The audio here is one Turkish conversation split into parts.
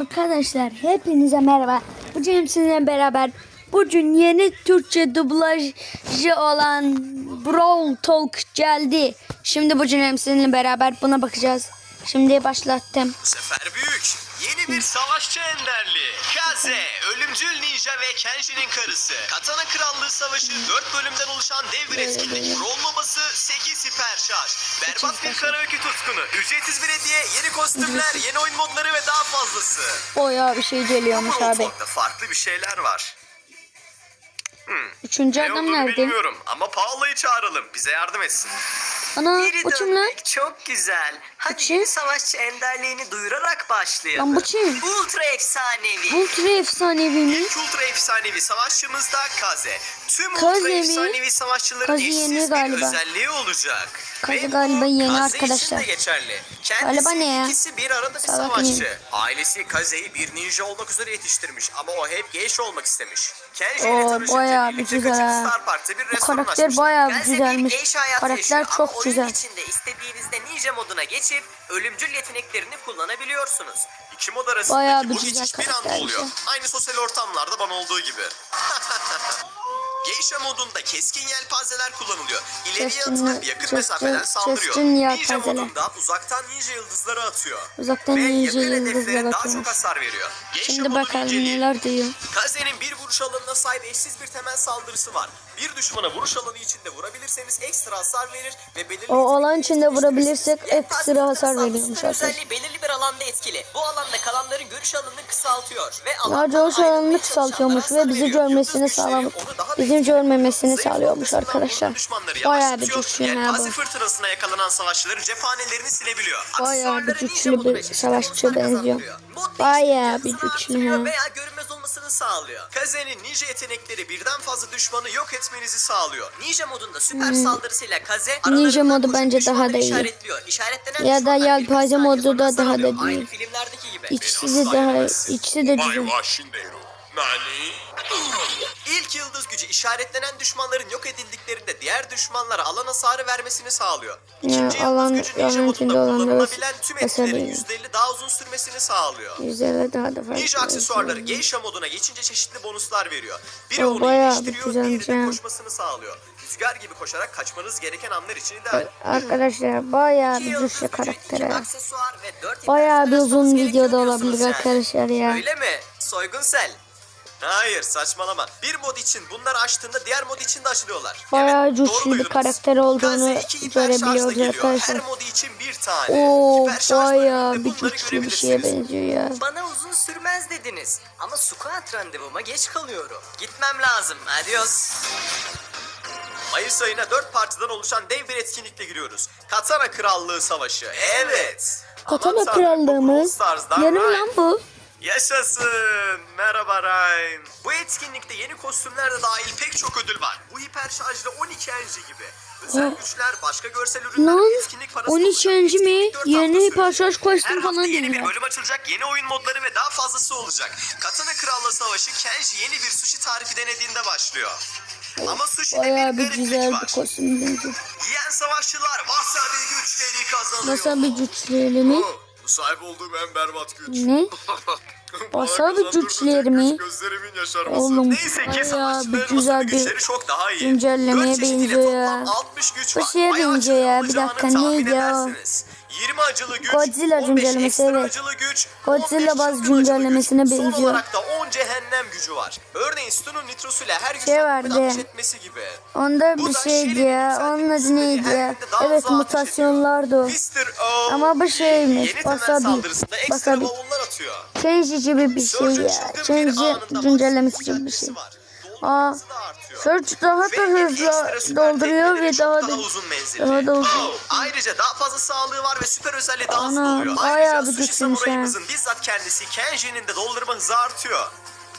Arkadaşlar hepinize merhaba. Bugün sizinle beraber bugün yeni Türkçe dublajı olan Brawl Talk geldi. Şimdi bugün sizinle beraber buna bakacağız. Şimdi başlattım. Sefer büyük. Yeni bir savaşçı enderli. Kaze, ölümcül ninja ve Kenji'nin karısı. Katana Krallığı Savaşı 4 bölümden oluşan dev bir etkinlik. Rol babası 8 hiper şarj. Berbat bir karaoke tutkunu. Ücretsiz bir hediye, yeni kostümler, yeni oyun modları ve daha fazlası. Oya bir şey geliyormuş Ama abi. ortalıkta farklı bir şeyler var. Üçüncü Ne adam nerede? bilmiyorum ama Paolo'yu çağıralım. Bize yardım etsin. Ana Geri kim lan? çok güzel. Hadi kim? yeni savaşçı enderliğini duyurarak başlayalım. Lan bu kim? Ultra efsanevi. Ultra efsanevi mi? İlk ultra efsanevi savaşçımız da Kaze. Tüm Kaze ultra mi? efsanevi savaşçıların Kaze eşsiz yeni bir galiba. özelliği olacak. Kaze Ve bu galiba yeni Kaze arkadaşlar. için de geçerli. Galiba Kendisi ne ya? ikisi bir arada bir Salak savaşçı. mıyım? Ailesi Kaze'yi bir ninja olmak üzere yetiştirmiş ama o hep geç olmak istemiş. Kenji ile tanışınca birlikte güzel kaçıp ha. Star Park'ta bir Bu restoran karakter bayağı bir güzelmiş. Karakter çok ama güzel. oyun içinde istediğinizde ninja moduna geçip ölümcül yeteneklerini kullanabiliyorsunuz. İki mod arasındaki Bayağı bir bu güzel geçiş bir anda oluyor. Aynı sosyal ortamlarda bana olduğu gibi. Geisha modunda keskin yelpazeler kullanılıyor. İleriye Keskin- atılıp yakın keskin- mesafeden saldırıyor. keskin Ninja modunda uzaktan ninja yıldızları atıyor. Uzaktan Ve ninja yakın yıldızlar hedeflere daha çok hasar veriyor. Geisha Şimdi bakalım neler diyor. Kaze'nin bir vuruş alanına sahip eşsiz bir temel saldırısı var. Bir düşmana vuruş alanı içinde vurabilirseniz ekstra hasar verir ve belirli O alan içinde vurabilirsek ekstra hasar veriyormuş arkadaşlar. özelliği belirli bir alanda etkili. Bu alanda kalanların görüş alanını kısaltıyor. Ve Ya alandan görüş alanını kısaltıyormuş ve bizi görmesini sağlamış. Bizim görmemesini Zayıf sağlıyormuş arkadaşlar. Bayağı bir güçlü Yelpaze bu. fırtınasına yakalanan savaşçıların cephanelerini silebiliyor. Bayağı bir güçlü bir geçince savaşçı bonuslar benziyor. Bayağı bir güçlü ha. Veya görünmez olmasını sağlıyor. Kaze'nin ninja yetenekleri birden fazla düşmanı yok etmenizi sağlıyor. Ninja modunda süper saldırısıyla Kaze Hmm. Ninja modu bence daha da iyi. Ya da yelpaze modu da daha da iyi. Aynı filmlerdeki gibi. İkisi de daha ikisi de güzel. İlk yıldız gücü işaretlenen düşmanların yok edildiklerinde diğer düşmanlara alan hasarı vermesini sağlıyor. İkinci Ya, alan- yıldız gücü ninja modunda kullanılabilen tüm etkilerin veriyor. %50 daha uzun sürmesini sağlıyor. Güzel daha da Ninja fazla. aksesuarları Geisha moduna geçince çeşitli bonuslar veriyor. Biri O onu iyileştiriyor, diğeri de koşmasını sağlıyor. Rüzgar gibi koşarak kaçmanız gereken anlar için ideal. Arkadaşlar bayağı bir güçlü gücü, karakter iki ha. aksesuar ve dört Bayağı bir uzun videoda olabilir yani. arkadaşlar ya. Öyle mi? Soygunsel. Hayır saçmalama. Bir mod için bunları açtığında diğer mod için de açılıyorlar. Bayağı Evet, doğru güçlü bir karakter olduğunu görebiliyoruz arkadaşlar. Her mod için bir tane. Oo bayağı bir güçlü bir şeye benziyor ya. Bana uzun sürmez dediniz. Ama squat randevuma geç kalıyorum. Gitmem lazım. Adios. Mayıs ayına dört partiden oluşan dev bir etkinlikle giriyoruz. Katana Krallığı Savaşı. Evet. Katana krallığı mı? Yarım lan bu. Yaşasın. Merhaba Ryan. Bu etkinlikte yeni kostümler de dahil pek çok ödül var. Bu hiper şarjlı 12 enji gibi. Özel Oh. güçler, başka görsel ürünler Lan ve etkinlik parası 12 olacak. enci mi? Etkinlik dört hafta Yeni sürecek. parçaj kostüm Her falan hafta yeni bir dediler. bölüm açılacak, yeni oyun modları ve daha fazlası olacak. Katana Krallığı Savaşı Kenji yeni bir sushi tarifi denediğinde başlıyor. Ama sushi'de Bayağı bir bir gariplik güzel var. bir kostüm. Yiyen savaşçılar wasabi güçleri kazanıyor. Wasabi güçleri mi? Oh, Bu sahip olduğum en berbat güç. Ne? Bana Wasabi kazandırdığı güçleri tek mi? güç Gözlerimin yaşarması. Oğlum, Neyse ki bir güzel bir güçleri çok daha iyi. güncellemeye Dört çeşidiyle benziyor ya. toplam 60 güç Bu var. şeye Bayağı benziyor ya, bir dakika, tahmin neydi edersiniz. 20 acılı güç, Godzilla 15 güncellemesi, ekstra evet. acılı güç, Godzilla 15 baz çılgın acılı güncellemesine güç. Son benziyor. olarak da 10 cehennem gücü var. Örneğin Stun'un nitrosuyla her güç Şey vardı. ateş etmesi gibi. Onda Bu bir da şeydi Shelly'nin ya. Onun adı neydi her ya? daha Evet ateş mutasyonlardı o. Mr. O Ama bu şeymiş, yeni temel wasabi. saldırısında ekstra Wasabi. bavullar atıyor. Change gibi bir şey Surge'ın ya. çılgın bir Change anında güncellemesi gibi bir şey. var. Aa, Doldurması da artıyor. Surge daha da hızlı dolduruyor ve daha da uzun menzilli. daha da uzun. Oh, Ayrıca daha fazla sağlığı var ve süper özelliği daha hızlı oluyor. Ayrıca sushi samurayımızın bizzat kendisi Kenji'nin de doldurma hızı artıyor.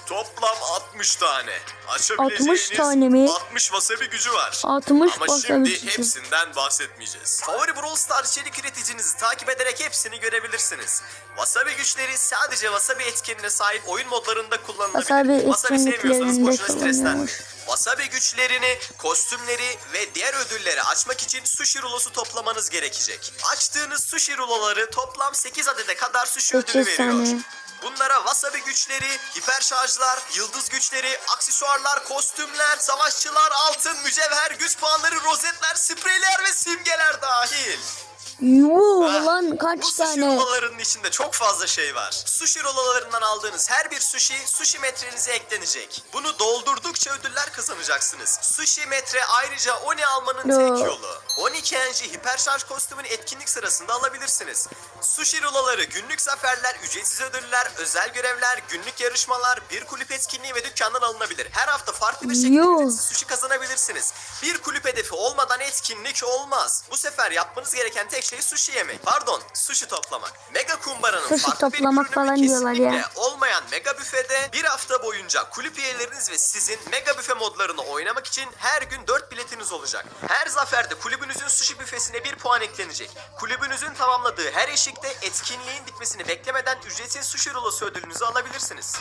Toplam 60 tane. Açabileceğiniz 60 tane mi? 60 wasabi gücü var. 60 Ama wasabi şimdi gücü. hepsinden bahsetmeyeceğiz. Favori Brawl Stars içerik üreticinizi takip ederek hepsini görebilirsiniz. Wasabi güçleri sadece wasabi etkinliğine sahip oyun modlarında kullanılabilir. Wasabi Wasabi sevmiyorsanız boşuna streslenmeyin. Wasabi güçlerini, kostümleri ve diğer ödülleri açmak için sushi rulosu toplamanız gerekecek. Açtığınız sushi ruloları toplam 8 adede kadar sushi ödülü veriyor. Bunları bunlara wasabi güçleri, hiper şarjlar, yıldız güçleri, aksesuarlar, kostümler, savaşçılar, altın, mücevher, güç puanları, rozetler, spreyler ve simgeler dahil. Yuh Ah, lan kaç Bu sushi tane. rolalarının içinde çok fazla şey var. Sushi rolalarından aldığınız her bir sushi, sushi metrenize eklenecek. Bunu doldurdukça ödüller kazanacaksınız. Sushi metre ayrıca Oni almanın Yo. tek yolu. Oni Kenji hiper şarj kostümünü etkinlik sırasında alabilirsiniz. Sushi rolaları, günlük zaferler, ücretsiz ödüller, özel görevler, günlük yarışmalar, bir kulüp etkinliği ve dükkandan alınabilir. Her hafta farklı bir şekilde ücretsiz sushi kazanabilirsiniz. Bir kulüp hedefi olmadan etkinlik olmaz. Bu sefer yapmanız gereken tek şey sushi yemek. Pardon, sushi toplamak. Mega kumbaranın Sushi farklı bir toplamak ürünü falan diyorlar ya. kesinlikle olmayan mega büfede bir hafta boyunca kulüp üyeleriniz ve sizin mega büfe modlarını oynamak için her gün 4 biletiniz olacak. Her zaferde kulübünüzün sushi büfesine bir puan eklenecek. Kulübünüzün tamamladığı her eşikte etkinliğin bitmesini beklemeden ücretsiz sushi rulosu ödülünüzü alabilirsiniz.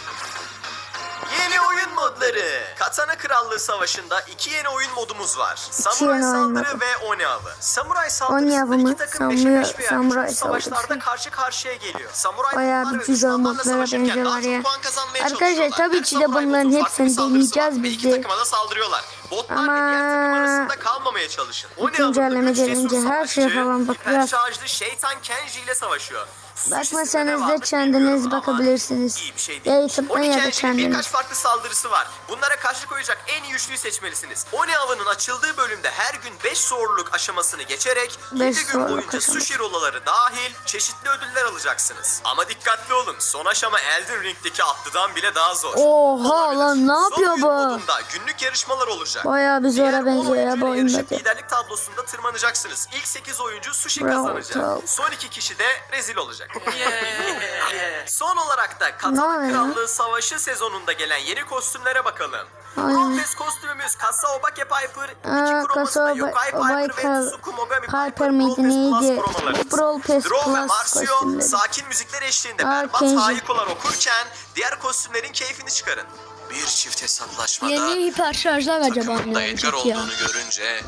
Yeni oyun modları. Katana Krallığı Savaşı'nda iki yeni oyun modumuz var. Samuray Saldırı ve Oni Avı. Samuray mı? iki takım Samuray- beşe beş veya Samuray küçük savaşlarda Saldırısı. karşı karşıya geliyor. Samuray Bayağı bir ve güzel düşmanlarla modlara savaşırken benziyorlar daha çok ya. puan kazanmaya Arkadaşlar, çalışıyorlar. tabii Her ki de samuray bunların hepsini bir saldırısı var deneyeceğiz ve biz iki de. takıma da saldırıyorlar. Botlar Ama ve diğer takım arasında kalmamaya çalışın. Oni Avı'da güncelleme üç cesur gelince her şeye savaşçı, falan hiper bakacağız. şarjlı şeytan Kenji ile savaşıyor. Bakmasanız da kendiniz bakabilirsiniz. şey Ya. YouTube'dan ya da kendiniz. birkaç farklı saldırısı var. Bunlara karşı koyacak en iyi üçlüyü seçmelisiniz. Oni avının açıldığı bölümde her gün 5 zorluk aşamasını geçerek 7 Beş gün boyunca sushi rolaları dahil çeşitli ödüller alacaksınız. Ama dikkatli olun. Son aşama Elden Ring'deki atlıdan bile daha zor. Oha Olabilir. lan, ne yapıyor bu? günlük yarışmalar olacak. Bayağı bir zora benziyor ya bu oyunda yarışıp da. liderlik tablosunda tırmanacaksınız. İlk 8 oyuncu sushi kazanacak. Son iki kişi de rezil olacak. Son olarak da oluyor? Krallığı Savaşı sezonunda gelen yeni kostümlere bakalım. Rompes kostümümüz Kasa Obake Piper, Aa, iki kromasında Yokai Obake Piper ve Tsuku Mogami Piper, Piper miydi, Brawl Pass Plus neydi? kromalarımız. Brawl Pass Draw ve Marcio kostümleri. sakin müzikler eşliğinde Aa, berbat Kenji. hayikolar okurken diğer kostümlerin keyfini çıkarın. Bir çift hesaplaşmada Yeni hiper şarjlar acaba takımında ne Edgar olduğunu görünce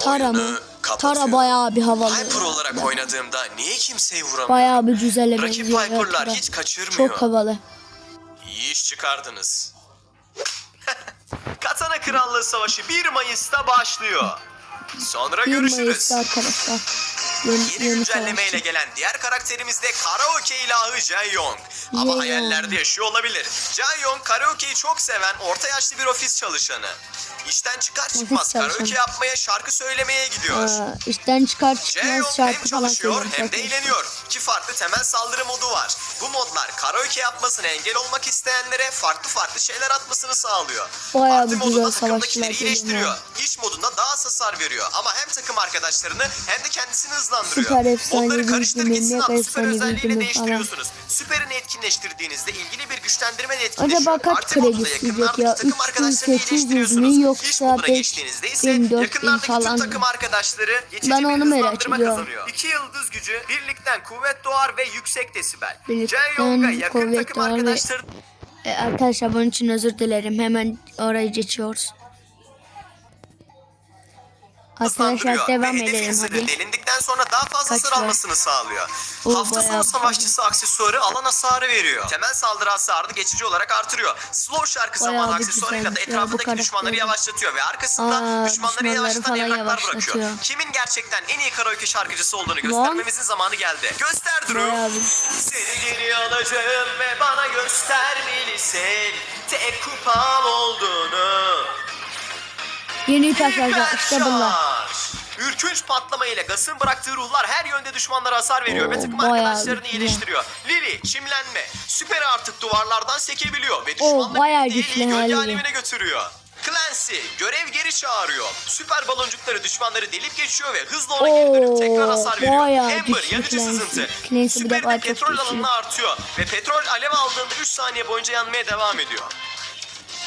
Tara mı? Tara bayağı bir havalı. Ya. olarak oynadığımda niye kimseyi vuramıyorum? Bayağı bir güzele Rakip Piper'lar hiç kaçırmıyor. Çok havalı. İyi iş çıkardınız. Katana Krallığı Savaşı 1 Mayıs'ta başlıyor. Sonra 1 görüşürüz. Mayıs'ta arkadaşlar. Yeni, savaşçı. gelen diğer karakterimiz de karaoke ilahı Jae-Young. Ama hayallerde yaşıyor olabilir. Jae-Young karaoke'yi çok seven orta yaşlı bir ofis çalışanı. İşten çıkar çıkmaz karaoke yapmaya, şarkı söylemeye gidiyor. Aa, işten çıkar çıkmaz Jae-Young hem şarkı falan çalışıyor hem de eğleniyor. İki farklı temel saldırı modu var. Bu modlar karaoke yapmasına engel olmak isteyenlere farklı farklı şeyler atmasını sağlıyor. Bayağı Parti bir modunda güzel takımdakileri savaşçılar iyileştiriyor. geliyor. İş modunda daha az hasar veriyor. Ama hem takım arkadaşlarını hem de kendisini hızlandırıyor. Süper efsane Modları karıştır bilgimi, geçsin mega adlı süper efsane özelliğiyle bilgimi değiştiriyorsunuz. Süperini etkinleştirdiğinizde ilgili bir güçlendirme de etkinleşiyor. Acaba kaç Parti modunda kredi isteyecek yakınlardaki ya? takım 3 bin, arkadaşlarını 800 mi iyileştiriyorsunuz. yoksa İş moduna 5 geçtiğinizde ise bin, 4 bin yakınlardaki tüm falan takım mı? arkadaşları geçici Ben bir onu merak hızlandırma ediyorum. kazanıyor. İki yıldız gücü, birlikten kuvvet doğar ve yüksek desibel. Birlikten Jae-Young'a yakın kuvvet takım arkadaşları E, arkadaşlar bunun için özür dilerim. Hemen orayı geçiyoruz. Arkadaşlar devam edelim hadi. delindikten sonra daha fazla Kaç hasar var? almasını sağlıyor. O Hafta sonu savaşçısı aksesuarı alan hasarı veriyor. Temel saldırı hasarını geçici olarak artırıyor. Slow şarkı Bayağı zamanı aksesuarıyla da güzelmiş ya etrafındaki düşmanları yavaşlatıyor ve arkasında Aa, düşmanları yavaşlatan evraklar bırakıyor. Kimin gerçekten en iyi karaoke şarkıcısı olduğunu göstermemizin zamanı geldi. Göster Drew. Seni geri alacağım ve bana göstermelisin tek kupam olduğunu. Yeni şarjlar işte bunlar. Ürkünç patlama ile Gas'ın bıraktığı ruhlar her yönde düşmanlara hasar veriyor Oo, ve takım bayağı arkadaşlarını güçlü. iyileştiriyor. Lily çimlenme. Süper artık duvarlardan sekebiliyor ve düşmanları bayağı güçlü gölge alemine götürüyor. Clancy görev geri çağırıyor. Süper baloncukları düşmanları delip geçiyor ve hızla ona geri dönüp tekrar hasar veriyor. bayağı Amber güçlü yanıcı Clancy. sızıntı. Clancy bir Süperin defa çok petrol güçlü. alanını artıyor ve petrol alev aldığında 3 saniye boyunca yanmaya devam ediyor.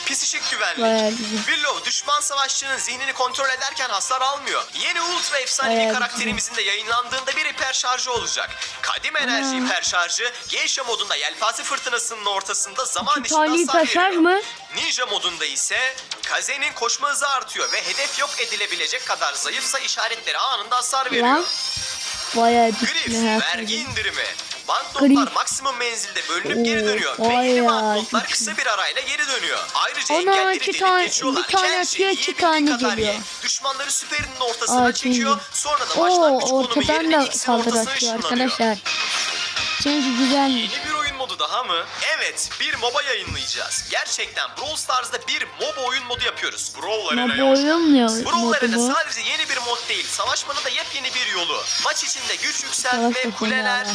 Pisişik güvenlik. Willow düşman savaşçının zihnini kontrol ederken hasar almıyor. Yeni ultra efsanevi Bayağı karakterimizin de yayınlandığında bir hiper şarjı olacak. Kadim enerji hiper şarjı Geisha modunda yelpaze fırtınasının ortasında zaman içinde hasar veriyor. mı? Ninja modunda ise Kaze'nin koşma hızı artıyor ve hedef yok edilebilecek kadar zayıfsa işaretleri anında hasar veriyor. Lan. Bayağı ha. vergi indirimi. Banknotlar Gri. maksimum menzilde bölünüp geri dönüyor. banknotlar çok kısa bir arayla geri dönüyor. Ayrıca Ana, engelleri iki tane- geçiyorlar. bir tane atıyor, iki tane geliyor. Düşmanları süperinin ortasına Aa, çekiyor. Sonra da başlangıç konumu ortadan yerine saldırı ortasına ışınlanıyor. arkadaşlar. Change güzel. Yeni bir oyun modu daha mı? Evet, bir MOBA yayınlayacağız. Gerçekten Brawl Stars'da bir MOBA oyun modu yapıyoruz. Brawl Arena'ya MOBA hoş geldin. oyun ne Brawl Arena bu? sadece yeni bir mod değil, savaşmanın da yepyeni bir yolu. Maç içinde güç yükseltme, kuleler?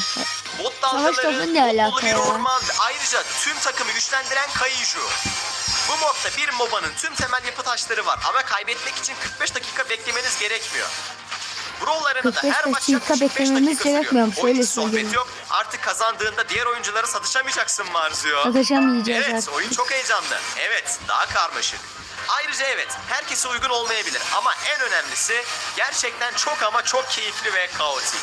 Bot dalgaları, ne alaka ya? orman ve ayrıca tüm takımı güçlendiren Kaiju. Bu modda bir MOBA'nın tüm temel yapı taşları var ama kaybetmek için 45 dakika beklemeniz gerekmiyor. Brawl Arena'da 45 her maç dakika yaklaşık 5 beklememiz dakika sürüyor. gerekmiyormuş, Oyun sohbet yok. Artık kazandığında diğer oyunculara satışamayacaksın Marzio. Satışamayacağız Evet artık. oyun çok heyecanlı. Evet daha karmaşık. Ayrıca evet herkese uygun olmayabilir ama en önemlisi gerçekten çok ama çok keyifli ve kaotik.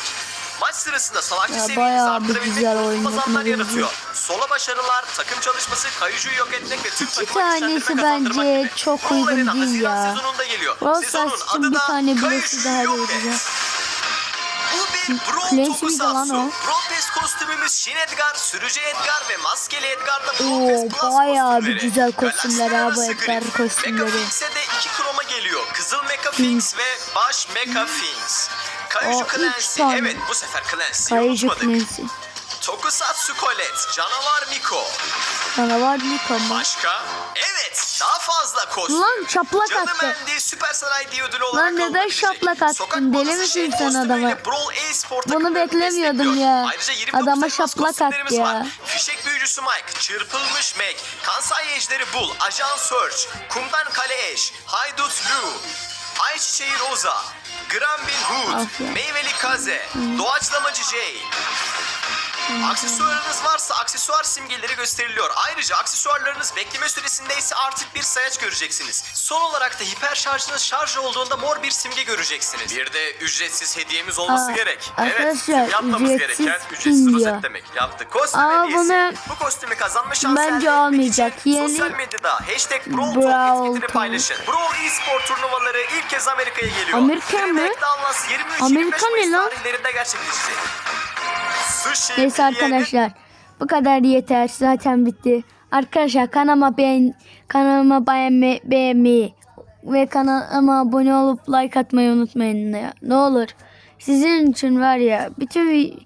Maç sırasında savaşçı Ya seviyenizi bayağı bir arttırabilmek güzel oyun unutulmaz anlar yapımı yaratıyor. Sola başarılar, takım çalışması, kayıcıyı yok etmek ve tüm İki takımı tanesi güçlendirme kazandırmak bence gibi. çok Brawl uygun değil Haziran ya. sezonunda geliyor. Brawl Sezonun için adı bir da tane Kayıcıyı bilesi daha yok vereceğim. et. Bu bir Brawl miydi lan tokusatsu. o? Brawl Pass kostümümüz Shin Edgar, Sürücü Edgar ve Maskeli Edgar'da Brawl Oo, Pass Plus bayağı bir kostümleri. güzel kostümler Galaksiler abi, arası Edgar grip. kostümleri. Mecha Finks'e de iki kroma geliyor. Kızıl Mecha Finks ve Baş Mecha Finks. Kaiju O üç Clancy. tane. Evet bu sefer Clancy'yi Kayıcı unutmadık. Tokusatsu Colette, Canavar Miko. Canavar Miko mu? Başka? Evet, daha fazla kostüm. Lan şaplak Cadı attı. Mendi Süper Saray ödülü olarak neden alınabilecek. şaplak attın? Sokak Deli modası misin şey sen adama? Brawl e-spor Bunu takımlarını beklemiyordum destekliyor. ya. Ayrıca 29 Adama elmas şaplak kostümlerimiz attı var. ya. Fişek büyücüsü Mike, çırpılmış Meg, Kansai ejderi Bull, Ajan Search, Kumdan Kale Ash, Haydut Lou, Ayçiçeği Rosa, Granville Hood. Meyveli Kaze, Doğaçlamacı Jay, Aksesuarınız varsa aksesuar simgeleri gösteriliyor. Ayrıca aksesuarlarınız bekleme süresinde ise artık bir sayaç göreceksiniz. Son olarak da hiper şarjınız şarj olduğunda mor bir simge göreceksiniz. Bir de ücretsiz hediyemiz olması Aa, gerek. arkadaşlar, evet, yapmamız ücretsiz gereken ücretsiz diyor. rozet demek. Yaptık. Kostüm Aa, hediyesi. bunu Bu kostümü kazanma şansı bence elde etmek için Yeni sosyal medyada hashtag Brawl Brawl Talk etiketini Talk. paylaşın. Brawl e-spor turnuvaları ilk kez Amerika'ya geliyor. Amerika mı? Dallas 23-25 Amerika ne lan? gerçekleşecek. Neyse arkadaşlar. Bu kadar yeter. Zaten bitti. Arkadaşlar kanalıma beğen kanalıma beğenme, beğenmeyi ve kanalıma abone olup like atmayı unutmayın ya. Ne olur. Sizin için var ya bütün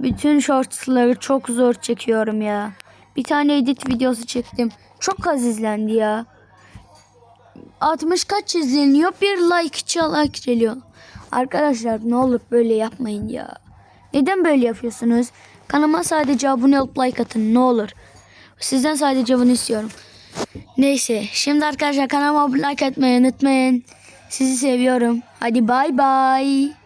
bütün shortsları çok zor çekiyorum ya. Bir tane edit videosu çektim. Çok az izlendi ya. 60 kaç izleniyor? Bir like çalak geliyor. Arkadaşlar ne olur böyle yapmayın ya. Neden böyle yapıyorsunuz? Kanalıma sadece abone olup like atın ne olur. Sizden sadece bunu istiyorum. Neyse şimdi arkadaşlar kanalıma like atmayı unutmayın. Sizi seviyorum. Hadi bay bay.